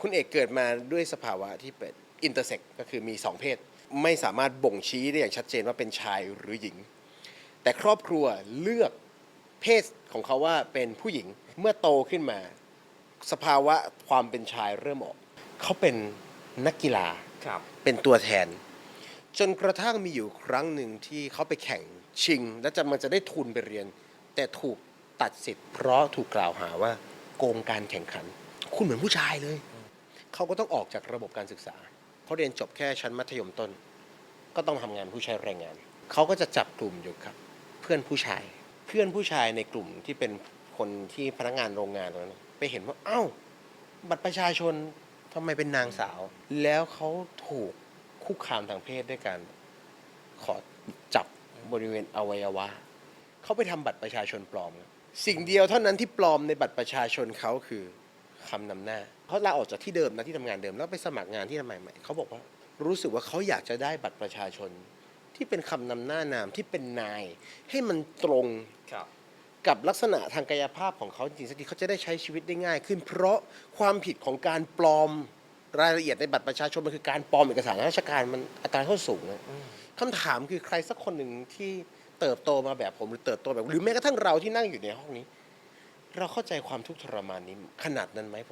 คุณเอกเกิดมาด้วยสภาวะที่เป็นอินเตอร์เซ็กก็คือมีสองเพศ ไม่สามารถบ่งชี้ได้อย่างชัดเจนว่าเป็นชายหรือหญิง แต่ครอบครัวเลือกเพศของเขาว่าเป็นผู้หญิงเมื่อโตขึ้นมา สภาวะความเป็นชายเริ่มออก เขาเป็นนักกีฬาครับเป็นตัวแทน จนกระทั่งมีอยู่ครั้งหนึ่งที่เขาไปแข่งชิง และจะมันจะได้ทุนไปเรียน แต่ถูกตัดสิทธิ์เพราะถูกกล่าวหาว่าโกงการแข่งขัน คุณเหมือนผู้ชายเลย เขาก็ต้องออกจากระบบการศึกษาเขาเรียนจบแค่ชั้นมัธยมต้น ก็ต้องทำงานผู้ใช้แรงงาน เขาก็จะจับกลุ่มอยู่ครับ เพื่อนผู้ชาย เพื่อนผู้ชายในกลุ่มที่เป็นคนที่พนักงานโรงงานตรงนั้นไปเห็นว่า เอ้า บัตรประชาชนทำไมเป็นนางสาว แล้วเขาถูกคุกคามทางเพศด้วยการขอจับบริเวณอวัยวะเขาไปทำบัตรประชาชนปลอม สิ่งเดียวเท่านั้นที่ปลอมในบัตรประชาชนเขาคือ คำนำหน้าเขาลาออกจากที่เดิมนะที่ทำงานเดิมแล้วไปสมัครงานที่ทำงานใหม่เขาบอกว่ารู้สึกว่าเขาอยากจะได้บัตรประชาชน ที่เป็นคำนำหน้านามที่เป็นนาย ให้มันตรงครับกับลักษณะทางกายภาพของเขาจริงๆสักทีเขาจะได้ใช้ชีวิตได้ง่าย ขึ้น เพราะความผิดของการปลอมรายละเอียดในบัตรประชาชนมันคือการปลอมเอกสารราชการมันอัตราโทษสูงนะคำถามคือใครสักคนหนึ่งที่เติบโตมาแบบผมหรือเติบโตแบบหรือแม้กระทั่งเราที่นั่งอยู่ในห้องนี้ เราเข้าใจความทุกข์ทรมานนี้ขนาดนั้นไหมผม